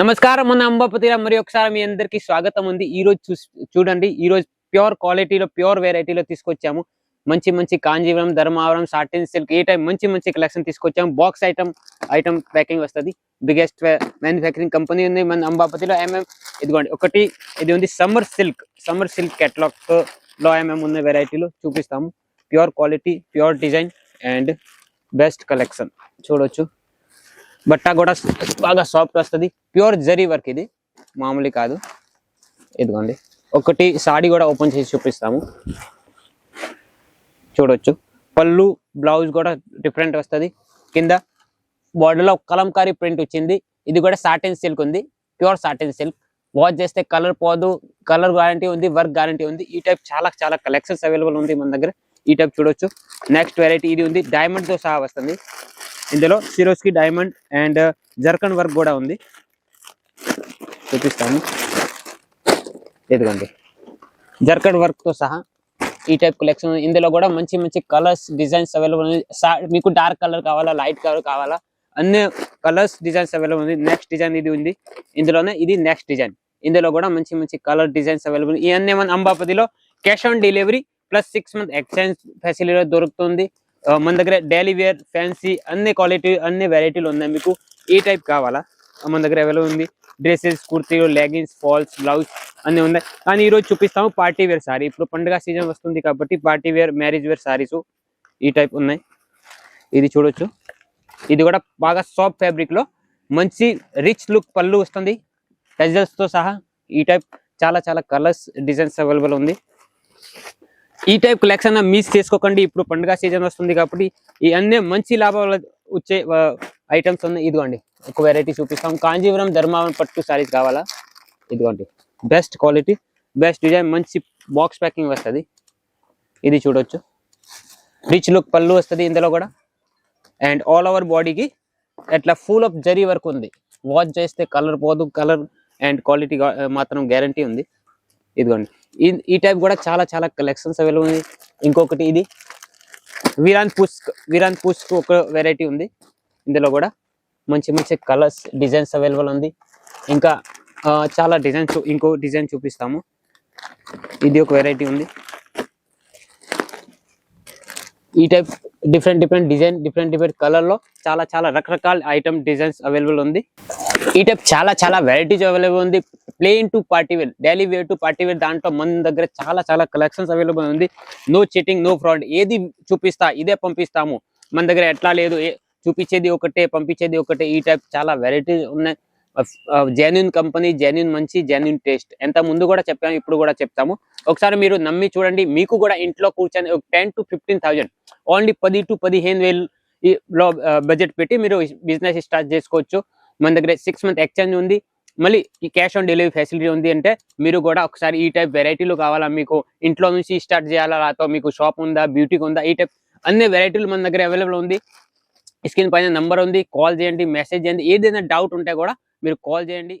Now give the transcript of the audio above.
నమస్కారం మన అంబాపతిలో మరి ఒకసారి మీ అందరికి స్వాగతం ఉంది. ఈ రోజు చూ చూడండి ఈ రోజు ప్యూర్ క్వాలిటీలో ప్యూర్ వెరైటీలో తీసుకొచ్చాము. మంచి మంచి Kanjeevaram Dharmavaram satin silk a time మంచి మంచి కలెక్షన్ తీసుకొచ్చాము. బాక్స్ ఐటమ్ ఐటమ్ ప్యాకింగ్ వస్తుంది. బిగ్గెస్ట్ మ్యానుఫ్యాక్చరింగ్ కంపెనీ ఉంది. మన అంబాపతిలో ఎంఎం ఇదిగోండి ఒకటి ఇది ఉంది సమ్మర్ సిల్క్. సమ్మర్ సిల్క్ కేటలాగ్లో ఎంఎం ఉన్న వెరైటీలో చూపిస్తాము. Pure quality pure design and best collection. చూడొచ్చు. బట్ట కూడా బాగా సాఫ్ట్ వస్తుంది. ప్యూర్ జరీ వర్క్ ఇది. మామూలు కాదు. ఇదిగోండి. ఒకటి సాడీ కూడా ఓపెన్ చేసి చూపిస్తాము. చూడొచ్చు. పళ్ళు బ్లౌజ్ కూడా డిఫరెంట్ వస్తుంది. కింద border లో కలంకారీ ప్రింట్ వచ్చింది. ఇది కూడా సాటిన్ సిల్క్ ఉంది. ప్యూర్ సాటిన్ సిల్క్ వాచ్ చేస్తే కలర్ పోదు. కలర్ గ్యారంటీ ఉంది. వర్క్ గ్యారంటీ ఉంది. ఈ టైప్ చాలా చాలా కలెక్షన్స్ అవైలబుల్ ఉంది మన దగ్గర. ఈ టైప్ చూడొచ్చు. నెక్స్ట్ వెరైటీ ఇది ఉంది. డైమండ్తో సహా వస్తుంది. ఇందులో Swarovski diamond and uh, zircon work కూడా ఉంది. చూపిస్తాను. ఎదుగండి జర్కన్ వర్క్తో సహా ఈ టైప్ కలెక్షన్ ఇందులో కూడా మంచి మంచి కలర్స్ డిజైన్స్ అవైలబుల్ ఉంది. మీకు డార్క్ కలర్ కావాలా లైట్ కలర్ కావాలా అన్ని కలర్స్ డిజైన్స్ అవైలబుల్ ఉంది. నెక్స్ట్ డిజైన్ ఇది ఉంది. ఇందులోనే ఇది నెక్స్ట్ డిజైన్. ఇందులో కూడా మంచి మంచి కలర్ డిజైన్స్ అవైలబుల్. ఇవన్నీ మన అంబాపతిలో cash on delivery plus six month exchange facility దొరుకుతుంది. మన దగ్గర డైలీ వేర్ ఫ్యాన్సీ అన్ని క్వాలిటీ అన్ని వెరైటీలు ఉన్నాయి. మీకు ఏ టైప్ కావాలా? మన దగ్గర అవైలబుల్ ఉంది. డ్రెస్సెస్ కుర్తీలు లెగిన్స్ ఫాల్స్ బ్లౌజ్ అన్ని ఉన్నాయి. కానీ ఈరోజు చూపిస్తాము పార్టీ వేర్ సారీ ఇప్పుడు పండుగ సీజన్ వస్తుంది కాబట్టి party wear marriage wear sarees ఈ టైప్ ఉన్నాయి. ఇది చూడొచ్చు. ఇది కూడా బాగా సాఫ్ట్ ఫ్యాబ్రిక్లో మంచి రిచ్ లుక్ పళ్ళు వస్తుంది. టజల్స్తో సహా ఈ టైప్ చాలా చాలా కలర్స్ డిజైన్స్ అవైలబుల్ ఉంది. ఈ టైప్ కలెక్షన్ మిస్ చేసుకోకండి. ఇప్పుడు పండుగ సీజన్ వస్తుంది కాబట్టి ఈ అన్ని మంచి లాభాలు వచ్చే ఐటమ్స్ ఉన్నాయి. ఇదిగోండి. ఒక వెరైటీ చూపిస్తాం. కాంజీవరం ధర్మావరం పట్టు సారీస్ కావాలా? ఇదిగోండి. బెస్ట్ క్వాలిటీ బెస్ట్ డిజైన్ మంచి బాక్స్ ప్యాకింగ్ వస్తుంది. ఇది చూడొచ్చు. రిచ్ లుక్ పళ్ళు వస్తుంది ఇందులో కూడా. అండ్ ఆల్ ఓవర్ బాడీకి అట్లా ఫుల్ ఆఫ్ జరీ వర్క్ ఉంది. వాష్ చేస్తే కలర్ పోదు. కలర్ అండ్ క్వాలిటీ మాత్రం గ్యారంటీ ఉంది. ఇదిగోండి. ఈ టైప్ కూడా చాలా చాలా కలెక్షన్స్ అవైలబుల్ ఉంది. ఇంకొకటి ఇది. వీరాన్ పుష్క్ వీరాన్ పుష్క్ ఒక వెరైటీ ఉంది. ఇందులో కూడా మంచి మంచి కలర్స్ డిజైన్స్ అవైలబుల్ ఉంది. ఇంకా చాలా డిజైన్స్ ఇంకో డిజైన్ చూపిస్తాము. ఇది ఒక వెరైటీ ఉంది. ఈ type different different design different different కలర్లో చాలా చాలా రకరకాల ఐటమ్ డిజైన్స్ అవైలబుల్ ఉంది. ఈ టైప్ చాలా చాలా వెరైటీస్ అవైలబుల్ ఉంది. Plain to party wear daily wear to party wear దాంట్లో మన దగ్గర చాలా చాలా కలెక్షన్స్ అవైలబుల్ ఉంది. నో చిటింగ్ నో ఫ్రాడ్ ఏది చూపిస్తా ఇదే పంపిస్తాము. మన దగ్గర ఎట్లా లేదు చూపించేది ఒకటే పంపించేది ఒకటే. ఈ టైప్ చాలా వెరైటీస్ ఉన్నాయి. జెన్యున్ కంపెనీ జెన్యున్ మంచి జెన్యున్ టేస్ట్ ఎంత ముందు కూడా చెప్పాము ఇప్పుడు కూడా చెప్తాము. ఒకసారి మీరు నమ్మి చూడండి మీకు కూడా ఇంట్లో కూర్చొని ten to fifteen thousand only పది టు పదిహేను వేలు లో uh, బడ్జెట్ పెట్టి మీరు బిజినెస్ స్టార్ట్ చేసుకోవచ్చు. మన దగ్గర సిక్స్ మంత్ ఎక్స్చేంజ్ ఉంది. మళ్ళీ ఈ క్యాష్ ఆన్ డెలివరీ ఫెసిలిటీ ఉంది అంటే మీరు కూడా ఒకసారి ఈ టైప్ వెరైటీలు కావాలా? మీకు ఇంట్లో నుంచి స్టార్ట్ చేయాలా? లేకపోతే మీకు షాప్ ఉందా? బ్యూటీకి ఉందా? ఈ టైప్ అన్ని వెరైటీలు మన దగ్గర అవైలబుల్ ఉంది. స్క్రీన్ పైన నెంబర్ ఉంది. కాల్ చేయండి మెసేజ్ చేయండి. ఏదైనా డౌట్ ఉంటే కూడా మీరు కాల్ చేయండి.